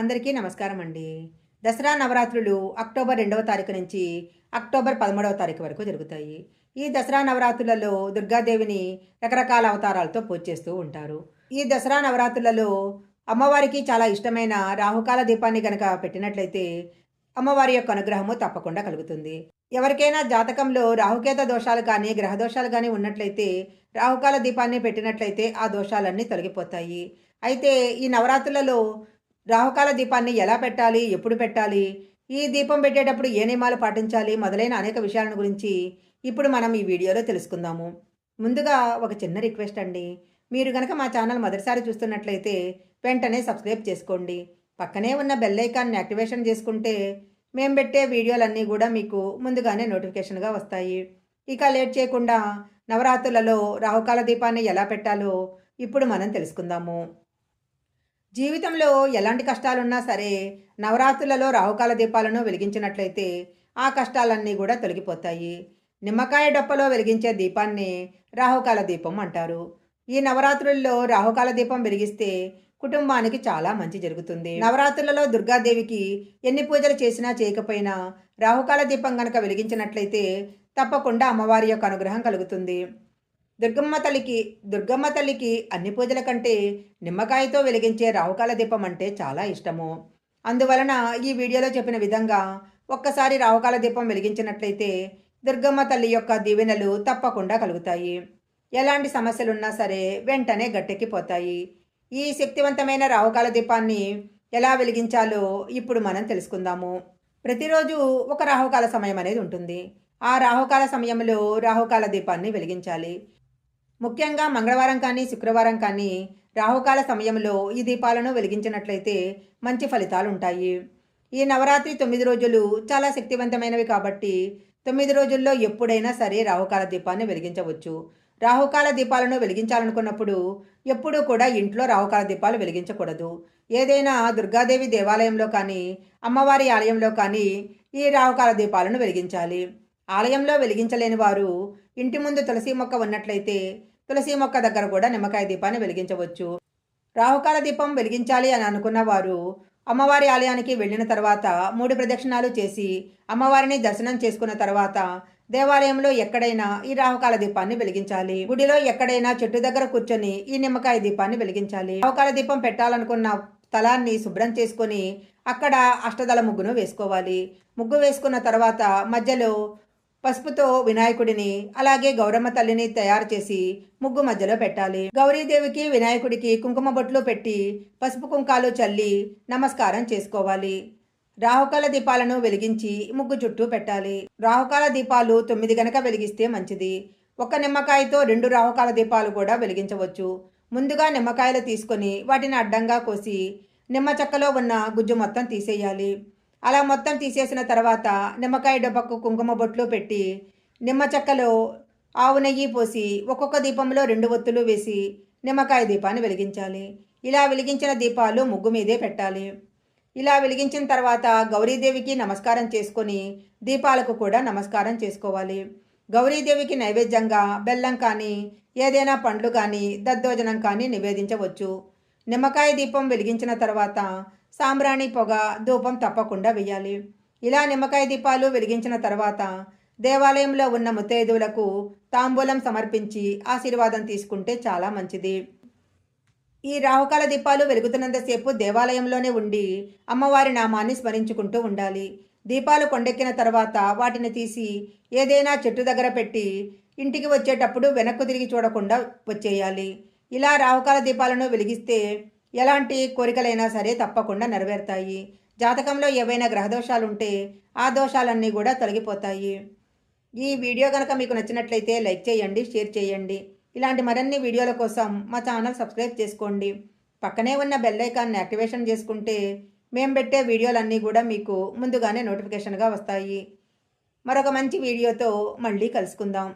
అందరికీ నమస్కారం అండి దసరా నవరాత్రులు అక్టోబర్ రెండవ తారీఖు నుంచి అక్టోబర్ పదమూడవ తారీఖు వరకు జరుగుతాయి. ఈ దసరా నవరాత్రులలో దుర్గాదేవిని రకరకాల అవతారాలతో పూజ చేస్తూ ఉంటారు. ఈ దసరా నవరాత్రులలో అమ్మవారికి చాలా ఇష్టమైన రాహుకాల దీపాన్ని గనక పెట్టినట్లయితే అమ్మవారి యొక్క అనుగ్రహము తప్పకుండా కలుగుతుంది. ఎవరికైనా జాతకంలో రాహుకేత దోషాలు కానీ గ్రహ దోషాలు కానీ ఉన్నట్లయితే రాహుకాల దీపాన్ని పెట్టినట్లయితే ఆ దోషాలన్నీ తొలగిపోతాయి. అయితే ఈ నవరాత్రులలో రాహుకాల దీపాన్ని ఎలా పెట్టాలి? ఎప్పుడు పెట్టాలి? ఈ దీపం పెట్టేటప్పుడు ఏ నియమాలు పాటించాలి? మొదలైన అనేక విషయాలను గురించి ఇప్పుడు మనం ఈ వీడియోలో తెలుసుకుందాము. ముందుగా ఒక చిన్న రిక్వెస్ట్ అండి. మీరు గనక మా ఛానల్ మొదటిసారి చూస్తున్నట్లయితే వెంటనే సబ్స్క్రైబ్ చేసుకోండి. పక్కనే ఉన్న బెల్ ఐకాన్ని యాక్టివేషన్ చేసుకుంటే మేము పెట్టే వీడియోలన్నీ కూడా మీకు ముందుగానే నోటిఫికేషన్గా వస్తాయి. ఇక లేట్ చేయకుండా నవరాత్రులలో రాహుకాల దీపాన్ని ఎలా పెట్టాలో ఇప్పుడు మనం తెలుసుకుందాము. జీవితంలో ఎలాంటి కష్టాలున్నా సరే నవరాత్రులలో రాహుకాల దీపాలను వెలిగించినట్లయితే ఆ కష్టాలన్నీ కూడా తొలగిపోతాయి. నిమ్మకాయ డొప్పలో వెలిగించే దీపాన్ని రాహుకాల దీపం అంటారు. ఈ నవరాత్రుల్లో రాహుకాల దీపం వెలిగిస్తే కుటుంబానికి చాలా మంచి జరుగుతుంది. నవరాత్రులలో దుర్గాదేవికి ఎన్ని పూజలు చేసినా చేయకపోయినా రాహుకాల దీపం గనక వెలిగించినట్లయితే తప్పకుండా అమ్మవారి యొక్క అనుగ్రహం కలుగుతుంది. దుర్గమ్మ తల్లికి దుర్గమ్మ తల్లికి అన్ని పూజల కంటే నిమ్మకాయతో వెలిగించే రావుకాల దీపం అంటే చాలా ఇష్టము. అందువలన ఈ వీడియోలో చెప్పిన విధంగా ఒక్కసారి రావుకాల దీపం వెలిగించినట్లయితే దుర్గమ్మ తల్లి యొక్క దీవెనలు తప్పకుండా కలుగుతాయి. ఎలాంటి సమస్యలున్నా సరే వెంటనే గట్టెక్కిపోతాయి. ఈ శక్తివంతమైన రావుకాల దీపాన్ని ఎలా వెలిగించాలో ఇప్పుడు మనం తెలుసుకుందాము. ప్రతిరోజు ఒక రాహుకాల సమయం అనేది ఉంటుంది. ఆ రాహుకాల సమయంలో రాహుకాల దీపాన్ని వెలిగించాలి. ముఖ్యంగా మంగళవారం కానీ శుక్రవారం కానీ రాహుకాల సమయంలో ఈ దీపాలను వెలిగించినట్లయితే మంచి ఫలితాలు ఉంటాయి ఈ నవరాత్రి తొమ్మిది రోజులు చాలా శక్తివంతమైనవి కాబట్టి తొమ్మిది రోజుల్లో ఎప్పుడైనా సరే రాహుకాల దీపాన్ని వెలిగించవచ్చు. రాహుకాల దీపాలను వెలిగించాలనుకున్నప్పుడు ఎప్పుడూ కూడా ఇంట్లో రాహుకాల దీపాలు వెలిగించకూడదు. ఏదైనా దుర్గాదేవి దేవాలయంలో కానీ అమ్మవారి ఆలయంలో కానీ ఈ రాహుకాల దీపాలను వెలిగించాలి. ఆలయంలో వెలిగించలేని వారు ఇంటి ముందు తులసి మొక్క ఉన్నట్లయితే తులసి మొక్క దగ్గర కూడా నిమ్మకాయ దీపాన్ని వెలిగించవచ్చు. రాహుకాల దీపం వెలిగించాలి అని అనుకున్న వారు అమ్మవారి ఆలయానికి వెళ్ళిన తర్వాత మూడు ప్రదక్షిణాలు చేసి అమ్మవారిని దర్శనం చేసుకున్న తర్వాత దేవాలయంలో ఎక్కడైనా ఈ రాహుకాల దీపాన్ని వెలిగించాలి. గుడిలో ఎక్కడైనా చెట్టు దగ్గర కూర్చొని ఈ నిమ్మకాయ దీపాన్ని వెలిగించాలి. రాహుకాల దీపం పెట్టాలనుకున్న స్థలాన్ని శుభ్రం చేసుకొని అక్కడ అష్టదళ ముగ్గును వేసుకోవాలి. ముగ్గు వేసుకున్న తర్వాత మధ్యలో పసుపుతో వినాయకుడిని అలాగే గౌరమ్మ తల్లిని తయారు చేసి ముగ్గు మధ్యలో పెట్టాలి. గౌరీదేవికి వినాయకుడికి కుంకుమ బొట్లు పెట్టి పసుపు కుంకాలు చల్లి నమస్కారం చేసుకోవాలి. రాహుకాల దీపాలను వెలిగించి ముగ్గు చుట్టూ పెట్టాలి. రాహుకాల దీపాలు తొమ్మిది గనక వెలిగిస్తే మంచిది. ఒక నిమ్మకాయతో రెండు రాహుకాల దీపాలు కూడా వెలిగించవచ్చు. ముందుగా నిమ్మకాయలు తీసుకొని వాటిని అడ్డంగా కోసి నిమ్మ చెక్కలో ఉన్న గుజ్జు మొత్తం తీసేయాలి. అలా మొత్తం తీసేసిన తర్వాత నిమ్మకాయ డబ్బకు కుంకుమ బొట్లు పెట్టి నిమ్మ చెక్కలో ఆవు నెయ్యి పోసి ఒక్కొక్క దీపంలో రెండు ఒత్తులు వేసి నిమ్మకాయ దీపాన్ని వెలిగించాలి. ఇలా వెలిగించిన దీపాలు ముగ్గు మీదే పెట్టాలి. ఇలా వెలిగించిన తర్వాత గౌరీదేవికి నమస్కారం చేసుకొని దీపాలకు కూడా నమస్కారం చేసుకోవాలి. గౌరీదేవికి నైవేద్యంగా బెల్లం కానీ ఏదైనా పండ్లు కానీ దద్దోజనం కానీ నివేదించవచ్చు. నిమ్మకాయ దీపం వెలిగించిన తర్వాత సాంబ్రాణి పొగ ధూపం తప్పకుండా వేయాలి ఇలా నిమ్మకాయ దీపాలు వెలిగించిన తర్వాత దేవాలయంలో ఉన్న ముత్తైదువులకు తాంబూలం సమర్పించి ఆశీర్వాదం తీసుకుంటే చాలా మంచిది. ఈ రాహుకాల దీపాలు వెలుగుతున్నంతసేపు దేవాలయంలోనే ఉండి అమ్మవారి నామాన్ని స్మరించుకుంటూ ఉండాలి. దీపాలు కొండెక్కిన తర్వాత వాటిని తీసి ఏదైనా చెట్టు దగ్గర పెట్టి ఇంటికి వచ్చేటప్పుడు వెనక్కు తిరిగి చూడకుండా వచ్చేయాలి. ఇలా రాహుకాల దీపాలను వెలిగిస్తే ఎలాంటి కోరికలైనా సరే తప్పకుండా నెరవేరుతాయి. జాతకంలో ఏవైనా గ్రహదోషాలు ఉంటే ఆ దోషాలన్నీ కూడా తొలగిపోతాయి. ఈ వీడియో కనుక మీకు నచ్చినట్లయితే లైక్ చేయండి షేర్ చేయండి. ఇలాంటి మరిన్ని వీడియోల కోసం మా ఛానల్ సబ్స్క్రైబ్ చేసుకోండి. పక్కనే ఉన్న బెల్ ఐకాన్ని యాక్టివేషన్ చేసుకుంటే మేము పెట్టే వీడియోలన్నీ కూడా మీకు ముందుగానే నోటిఫికేషన్గా వస్తాయి. మరొక మంచి వీడియోతో మళ్ళీ కలుసుకుందాం.